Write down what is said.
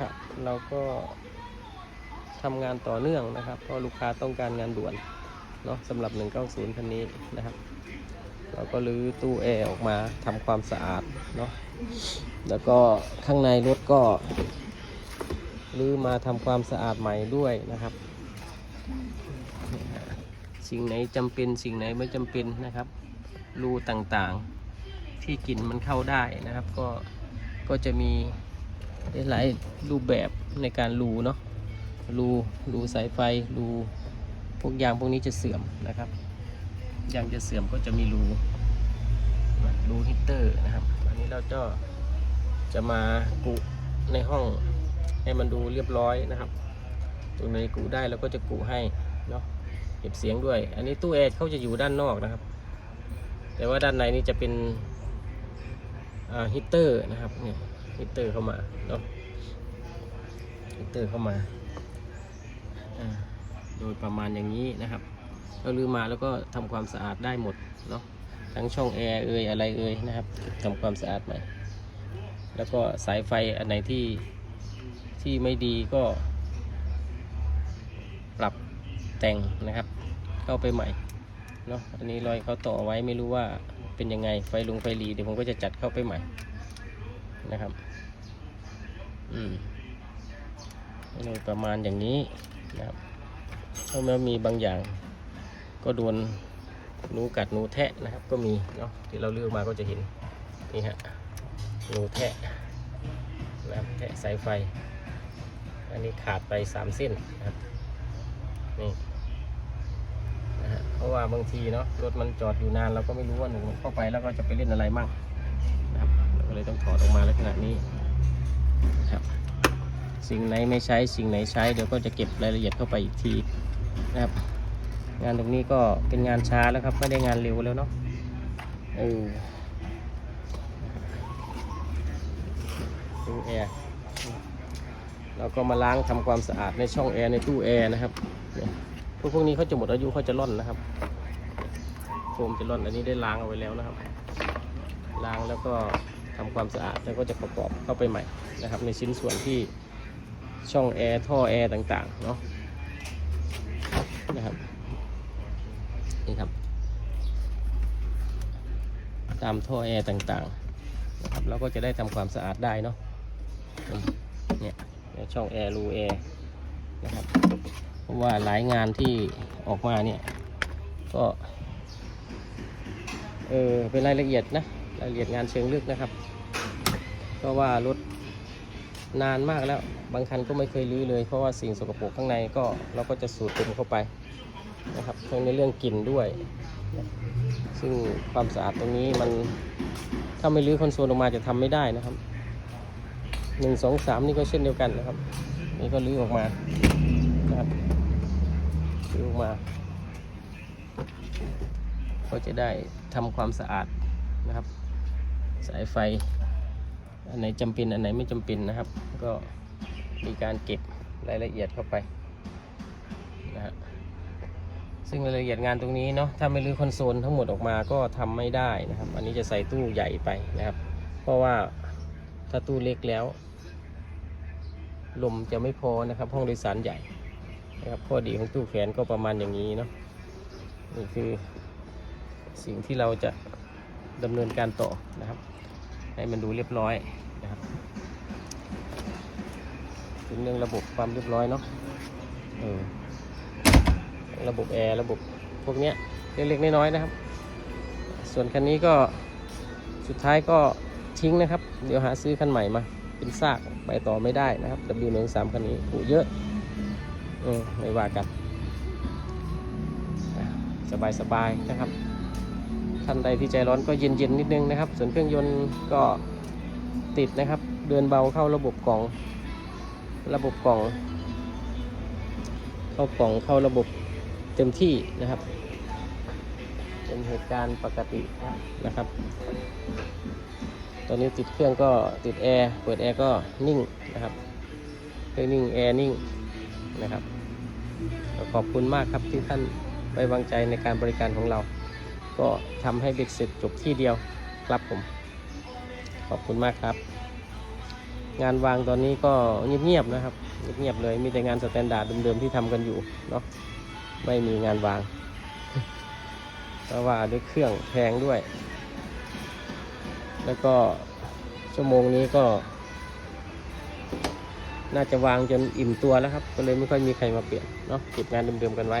นะครับ เราก็ทำงานต่อเนื่องนะครับ เพราะลูกค้าต้องการงานด่วนเนาะสำหรับ 190 คันนี้นะครับ เราก็รื้อตู้แอร์ออกมาทำความสะอาดเนาะแล้วก็ข้างในรถก็รื้อมาทำความสะอาดใหม่ด้วยนะครับ สิ่งไหนจำเป็นสิ่งไหนไม่จำเป็นนะครับ รูต่างๆที่กลิ่นมันเข้าได้นะครับ ก็ก็จะมี ได้หลายรูปแบบในการรูเนาะรูรูสายไฟรูพวกยางพวกนี้จะเสื่อมนะครับยางจะเสื่อมก็จะมีรูรูฮีตเตอร์นะครับอันนี้เราจะจะมากุในห้องให้มันดูเรียบร้อยนะครับ ตรงไหนกุได้เราก็จะกุให้เนาะเก็บเสียงด้วย อันนี้ตู้แอร์เขาจะอยู่ด้านนอกนะครับ แต่ว่าด้านในนี่จะเป็นฮีตเตอร์นะครับเนี่ย ฮีตเตอร์เข้ามาเนาะฮีตเตอร์เข้ามาโดยประมาณอย่างนี้นะครับเราลืมมาแล้วก็ทำความสะอาดได้หมดเนาะทั้งช่องแอร์เอ่ยอะไรเอ่ยนะครับทำความสะอาดใหม่ แล้วก็สายไฟอันไหนที่ที่ไม่ดีก็ ปรับแต่งนะครับ เข้าไปใหม่เนาะอันนี้รอยเขาต่อไว้ไม่รู้ว่าเป็นยังไงไฟลุงไฟหลีเดี๋ยวผมก็จะจัดเข้าไปใหม่ นะครับ อืมโดยประมาณอย่างนี้นะครับถ้ามันมีบางอย่าง ก็โดนหนูกัดหนูแทะนะครับ ก็มีเนาะที่เราเลือกมาก็จะเห็นนี่ฮะหนูแทะนะครับแทะสายไฟ อันนี้ขาดไปสามเส้นนะครับนี่นะฮะเพราะว่าบางทีเนาะรถมันจอดอยู่นานเราก็ไม่รู้ว่าหนูเข้าไปแล้วก็จะไปเล่นอะไรมั่งนะครับ ก็เลยต้องถอดออกมาลักษณะนี้นะครับสิ่งไหนไม่ใช้สิ่งไหนใช้เดี๋ยวก็จะเก็บรายละเอียดเข้าไปอีกทีนะครับ งานตรงนี้ก็เป็นงานช้าแล้วครับไม่ได้งานเร็วแล้วเนาะเออดูแอร์เราก็มาล้างทำความสะอาดในช่องแอร์ในตู้แอร์นะครับพวกพวกนี้เขาจะหมดอายุเขาจะร่อนนะครับโฟมจะร่อนอันนี้ได้ล้างเอาไว้แล้วนะครับ ล้างแล้วก็ ทำความสะอาดแล้วก็จะประกอบเข้าไปใหม่นะครับ ในชิ้นส่วนที่ช่องแอร์ท่อแอร์ต่างๆเนาะนะครับนี่ครับ ตามท่อแอร์ต่างๆนะครับเราก็จะได้ทำความสะอาดได้เนาะเนี่ยเนี่ยช่องแอร์รูแอร์นะครับเพราะว่าหลายงานที่ออกมาเนี่ยก็เออเป็นรายละเอียดนะ รายละเอียดงานเชิงลึกนะครับ เพราะว่ารถนานมากแล้ว บางคันก็ไม่เคยรื้อเลย เพราะว่าสิ่งสกปรกข้างในก็เราก็จะสูดดมเข้าไปนะครับทั้งในเรื่องกลิ่นด้วย ซึ่งความสะอาดตรงนี้มันถ้าไม่รื้อคอนโซลออกมาจะทำไม่ได้นะครับหนึ่งสองสามนี่ก็เช่นเดียวกันนะครับ นี่ก็รื้อออกมานะครับรื้อออกมา ก็จะได้ทำความสะอาดนะครับ สายไฟ อันไหนจำเป็นอันไหนไม่จำเป็นนะครับ ก็มีการเก็บรายละเอียดเข้าไปนะฮะซึ่งรายละเอียดงานตรงนี้เนาะถ้าไม่รื้อคอนโซลทั้งหมดออกมาก็ทำไม่ได้นะครับ อันนี้จะใส่ตู้ใหญ่ไปนะครับ เพราะว่าถ้าตู้เล็กแล้ว ลมจะไม่พอนะครับ ห้องโดยสารใหญ่นะครับข้อดีของตู้แขนก็ประมาณอย่างนี้เนาะนี่คือสิ่งที่เราจะ ดำเนินการต่อนะครับ ให้มันดูเรียบร้อยนะครับถึงเรื่องระบบความเรียบร้อยเนาะเออระบบแอร์ระบบพวกเนี้ยเล็กๆน้อยๆนะครับ ส่วนคันนี้ก็สุดท้ายก็ทิ้งนะครับ เดี๋ยวหาซื้อคันใหม่มาเป็นซากไปต่อไม่ได้นะครับ W13 คันนี้ผูเยอะเออไม่ว่ากันสบายๆนะครับ ท่านใดที่ใจร้อนก็เย็นๆนิดนึงนะครับ ส่วนเครื่องยนต์ก็ติดนะครับ เดินเบาเข้าระบบกล่อง ระบบกล่อง เข้ากล่องเข้าระบบเต็มที่นะครับ เป็นเหตุการณ์ปกตินะครับ ตอนนี้ติดเครื่องก็ติดแอร์เปิดแอร์ก็นิ่งนะครับเครื่องนิ่งแอร์นิ่งนะครับขอบคุณมากครับที่ท่านไว้วางใจในการบริการของเรา ก็ทำให้เบ็ดเสร็จจบที่เดียวครับผม ขอบคุณมากครับ งานวางตอนนี้ก็เงียบๆนะครับเงียบๆเลยมีแต่งานสแตนดาร์ดเดิมๆที่ทำกันอยู่เนาะไม่มีงานวางเพราะว่าด้วยเครื่องแพงด้วย แล้วก็ชั่วโมงนี้ก็ น่าจะวางจนอิ่มตัวแล้วครับ ก็เลยไม่ค่อยมีใครมาเปลี่ยนเนาะเก็บงานเดิมๆกันไว้